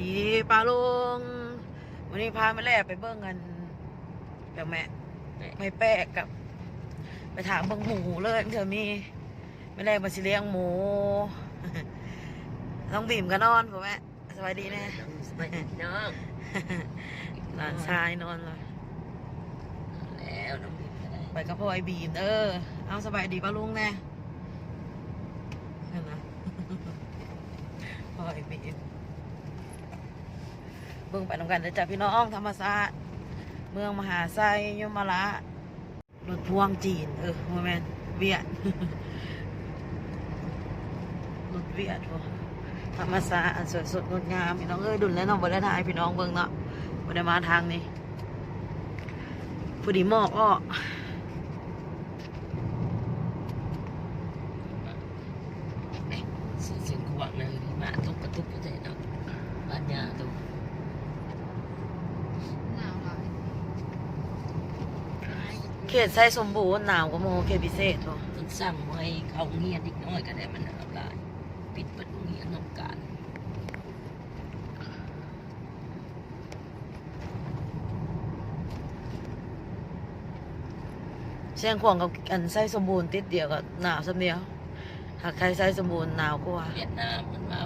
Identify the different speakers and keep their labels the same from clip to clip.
Speaker 1: ดีปลาลุงวันนี้พามาแล่ไปเบิ้งกันกับแม่ไม่แปลกกับ ไปถามเบิ้งหมูเลยเธอมีไม่แล่มาสิเลี้ยงหมูน้องบีมก็นอนผมแม่สวัสดีแน่
Speaker 2: สวัสดีน้อง
Speaker 1: หลานชายนอนเลย
Speaker 2: แล้วน้องบิ๊กก็ได้
Speaker 1: ไปกับพ่อไอ้บีมเออเอาสบายดีปลาลุงแน่เห็นไหมพ่อไอ้บีม เบิ่งไปนำกันเด้อจ้ะพี่น้องธรรมศาสตร์เมืองมหาไซยมละรถพ่วงจีน เออโมเมนเวียดรถเวียดพวกธรรมศาสตร์อันสวยสดงดงามพี่น้องเอ้ยดุลแล้วน้องบ่ได้ทายพี่น้องเบิ่งเนาะบ่ได้มาทางนี้พอดีหมอกอ้อ
Speaker 2: เสียงเสียงขวางเลยมาทุกกระทุกกระเทเนาะบ้านยาตุก
Speaker 1: เขตไส้สมบูรณ์หนาวกว่าโมเขตพิเศษพอ
Speaker 2: ต้องสั่งไว้เขาเงียนอีกน้อยก็ได้มันเอาลายปิดประตูเงียนน้องการ
Speaker 1: เชียงขวางกับอันไส้สมบูรณ์ติดเดียวกับหนาวสำเดียวหากใครไส้สมบูรณ์หนาวกว่า
Speaker 2: เวียดนามมันมา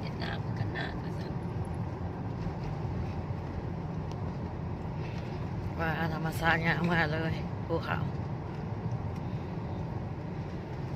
Speaker 2: เวียดนามกันหน้าก็สั่ง
Speaker 1: ว่าธรรมศาสตร์งามมากเลยภูเขา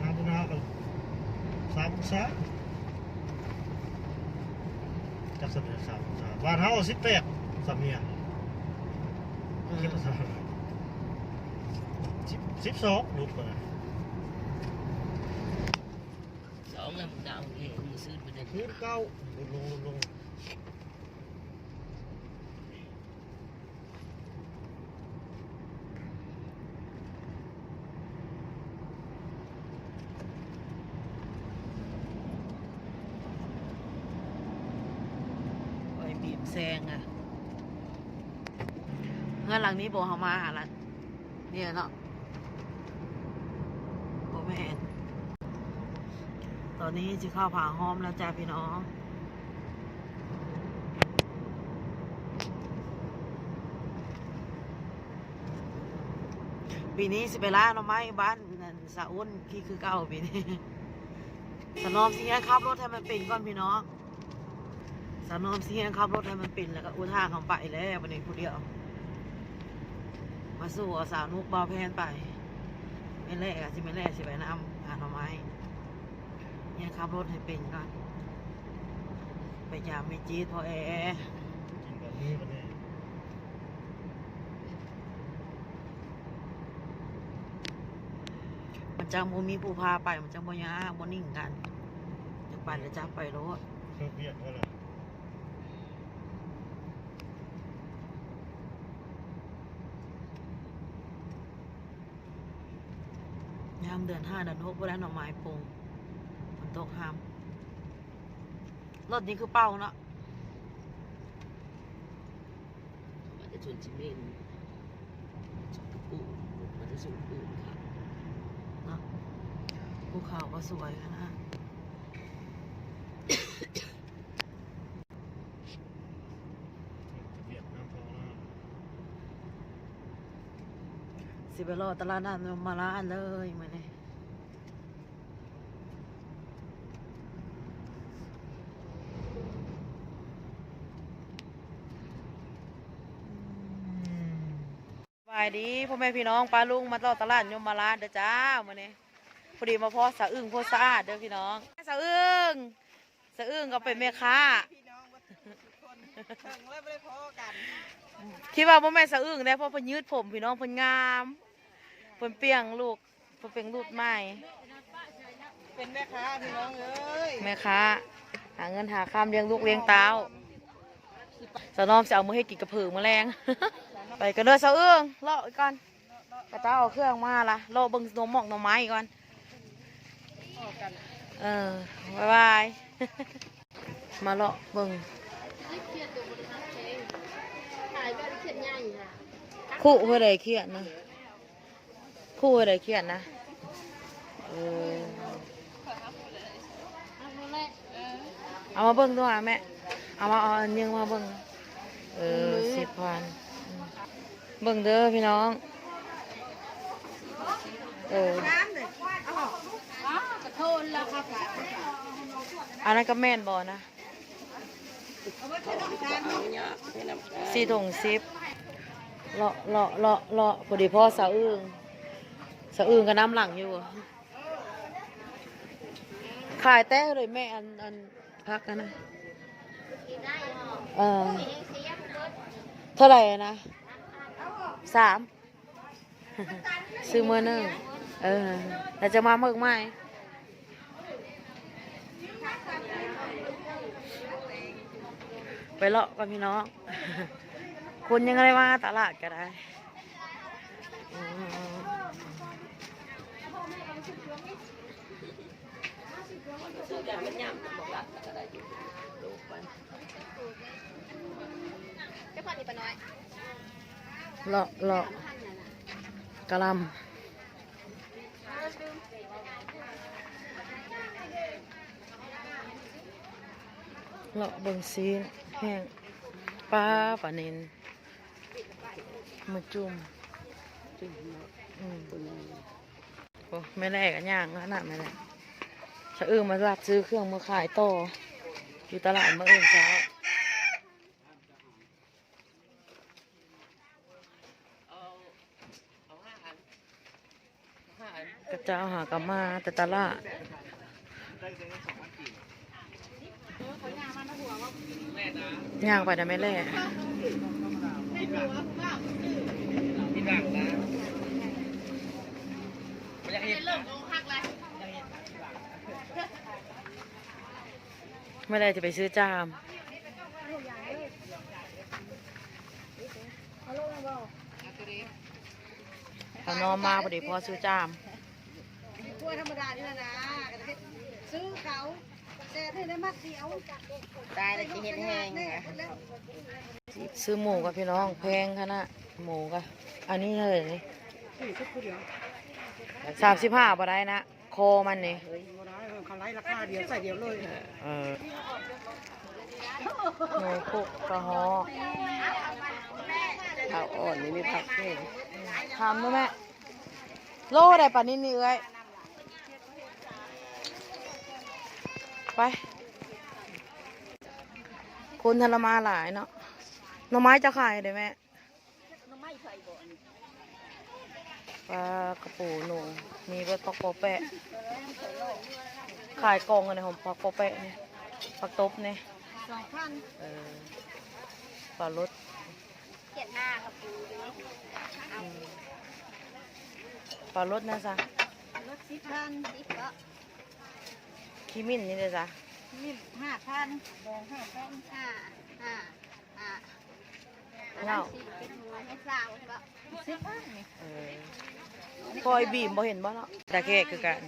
Speaker 3: น้ำน้ำกันสามองศาจักสำเร็จสามองศาบ้านเฮาสิบแปดสำเนียง
Speaker 1: อืม
Speaker 3: คิดว่าสามสิบสิบสองรูปก่อนนะ
Speaker 2: สองแล้วมันดาวเองมือซื้อไปได้
Speaker 3: คืนเก้าลดลงลดลง
Speaker 1: โอ้ยบีบแซ งอะเงื่อนหลังนี้โบเขามาหาละเนี่ยเนาะโบแม่นตอนนี้จะเข้าผ่าห้อมแล้วจ้าพี่น้องปีนี้สิไปล่าหน่อไม้บ้านนันสะอ้นที่คือเก่าปีนี้สนอมสิงห์ขับรถให้มันเป็นก่อนพี่น้อง สนอมสิงขับรถให้มันเป็นแล้วก็อุท่าของไปแล้ววันนี้ผู้เดียว มาสู้สาวนุกเบาแพนไปไม่แลกอะสิไม่แลกสิไปน้ำหาหน่อไม้เนี่ยขับรถให้เป็นก่อนไปยามไม่จี๊ดพอแอ
Speaker 3: กินแบบนี้วันนี้
Speaker 1: มันจังโมมีผู้พาไปมันจังโมยาโมนิ่งกันจะไปแล้วจะไปรถ
Speaker 3: เครื่องเวียดว่าล่
Speaker 1: ยามเดือนห้าเดือนหกพวกนั้นหน่อไม้ปรุงฝนตกห้ามรถนี้คือเป้าเนาะ
Speaker 2: มันจะชวนชิเมนชอบปูมันจะสูงปูค่ะ
Speaker 1: เนาะภูเขาก็สวยนะ
Speaker 3: เวียดน้ำพองนะ
Speaker 1: สิไปรอตลาดนัดมาลาเลยมาเลย
Speaker 3: อืม
Speaker 1: สบายดีพ่อแม่พี่น้องปลาลุงมาต่อตลาดยมมาลาเด้อจ้ามาเนี่ยพอดีมาพอสะอึ้งโพสะอาดเด้อพี่น้องสะอึ้งสะอึ้งก็เป็นแม่ค้า
Speaker 4: พี่น้องวัดทุกคนเพิ่งแล้วไม่ได้พอกัน
Speaker 1: คิดว่าพ่อแม่สะอึ้งได้เพราะเพิ่นยืดผมพี่น้องเพิ่นงามเพิ่นเปรียงลูกเพิ่นเป็นลูกใหม่
Speaker 4: เป็นแม่ค้าพี่น้องเอ้ย
Speaker 1: แม่ค้าหาเงินหาข้ามเลี้ยงลูกเลี้ยงเต้าสะน้อมจะเอามือให้กินกระเพือแมลงไปกันเด้อสะอึ้งเลาะอีกก่อนกระเต้าเอาเครื่องมาละเลาะเบิ่งหนมหมอกหน่อไม้อีกก่อน
Speaker 4: พอกัน
Speaker 1: เออบ๊ายบายมาเลาะเบิ่งคู่เพื่อใดเครียดนะ คู่เพื่อใดเครียดนะเออเอามาเบิ่งด้วยแม่เอามาเอาอันยังมาเบิ่งเออสิบพันอืมเบิ่งเด้อพี่น้องเออ
Speaker 4: กระโทนแล้วครับ
Speaker 1: อันนั้นก็แม่นบ่นะ
Speaker 2: เอาเนี่ยให้น้ำตาล
Speaker 1: สี่ถุงสิบเลาะเลาะเลาะเลาะพอดีพ่อสะอึ้ง สะอึ้งก็น้ำหลังอยู่ขายแต่เลยแม่อันอันพักกันนะเออเท่าไหร่อะนะสามซื้อมือหนึ่งเออแต่จะมาเมื่อไหร่ไปเลาะกันพี่น้องคุณยังไงมาตลาดก็ได้อืม
Speaker 2: ซื้อกันมัน ย่ำบอกรักก็ได้อยู่ลูกไป
Speaker 1: เลาะเลาะกะหลำเลาะเบิ่งซีนแห้งปลาปลาเนินมือจุ่ม
Speaker 2: จุ่มเนาะ
Speaker 1: อืม
Speaker 2: คนนี้
Speaker 1: โอ้ไม่แลกกันย่างขนาดไม่แลกชะ เอื้อมารับซื้อเครื่องมาขายต่อ อยู่ตลาดเมื่อเอินเช้า
Speaker 2: เอาเอาห้า
Speaker 1: กระเจ้าหากลับมาแต่ตลาดย่างไปแต่ไม่แลก
Speaker 2: พี่ดังนะไม่อยากเห็นนะ
Speaker 1: ไม่แลกจะไปซื้อจาม เอานอมมาพอดีพอซื้อจาม
Speaker 4: ถ้วยธรรมดานี่นะนะซื้อเขาแต่ให้ได้มัดเดียวตายแล้วจะเห็นแห้งไง
Speaker 1: ซื้อหมูกับพี่น้องแพงขนาดหมูกับอันนี้เท่าไหร่นี่สามสิบห้าบาได้นะ โคมันนี่
Speaker 4: เขาไล่ราคาเดียวใส่เดียวเลย
Speaker 1: เออหมูคุกกระหอ
Speaker 2: ข้าวอ่อนนี่ไม่พักเลย
Speaker 1: ทำด้วยแม่โลได้ปานี้นี่เอ้ยไป คนทรมาหลายเนาะหน่อไม้จะขายได้ไหม ปลากระปูหนูมีเบิดปักโปแปะ ขายกองกันในของปักโปแปะเนี่ยปักตบเนี่ย
Speaker 4: สองพัน
Speaker 1: เออปลารส
Speaker 4: เจ็ดหน้าครับปู
Speaker 1: อืมปลารสนะจ๊ะ
Speaker 4: รถสิบพันสิบก็
Speaker 1: ขีมิ้นนี่เลยจ้ะ
Speaker 4: นี่ห้าพันแดงห้าพันห้าห้าห้า
Speaker 1: เงา
Speaker 4: เป็นหัวให้สาวก็สิบพันนี่
Speaker 1: เออคอยบีมบ่เห็นบ่เนาะตะเกะคือกัน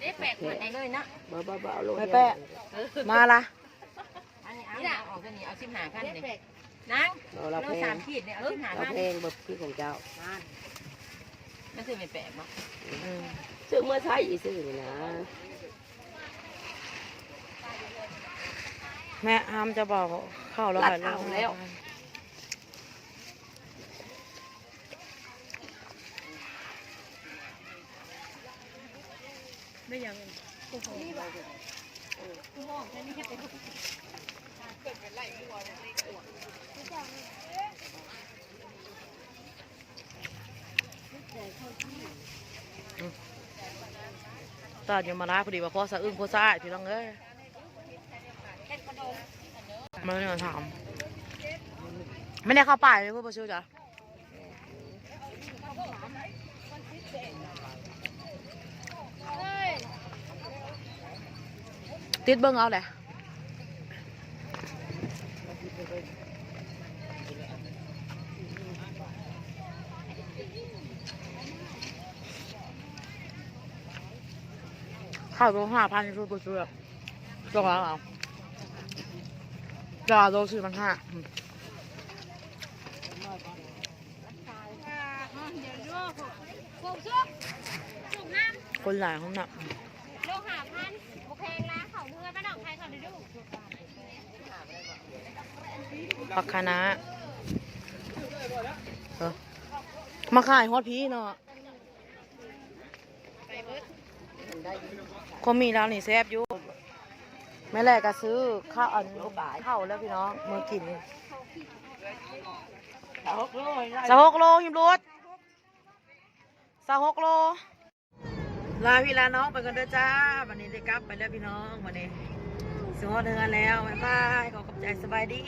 Speaker 4: ได้แปดหมดเลยนะ
Speaker 2: บ้าบ้าบ้าลง
Speaker 1: ไม่แปะมาละ
Speaker 5: อันนี้เอาเอาออกตัวนี้เอาสิบห้าพันเนี่ยนาง
Speaker 2: เราเรา
Speaker 5: โล
Speaker 2: เพล
Speaker 5: สางมขีดเนี่ยเอาสิบห้า
Speaker 2: เรา
Speaker 5: พัน
Speaker 2: เพลงแบบคือของเจ้า
Speaker 5: มันคือไม่แปลกเนาะ
Speaker 1: อืม
Speaker 2: ซื้อเมื่อใช้อีซื้อนี่นะ
Speaker 1: แม่ห้ามจะบอกเข้าแล้วค่ะแล้ว ตอนอยู่มาลาพอดีว่าพ่อสะอึ้งพ่อสะอาดพี่น้องเอ้ยมาเนี่ยมาถามไม่ได้เข้าป่ายเลยพวกประชูจ้ะ ติดเบิ้งเอาแหละข้าวโลห้าพันช่วยประชูแบบจงแล้วเอาจะโลสี่พันห้าอืมคนหลายเขาหนัก ผักคะน้ามาขายฮอตพีเนาะก็มีแล้วนี่แซบอยู่แม่แรกก็ซื้อข้าวอันข้าวแล้วพี่น้องมือกินสาวหกโลยิมรุดสาหกโลลาพี่ลาน้องไปกันเด้อจ้า วันนี้ได้กลับไปแล้วพี่น้องวันนี้ สงอเดือนแล้ว บ๊ายบาย ขอขอบใจสบายดี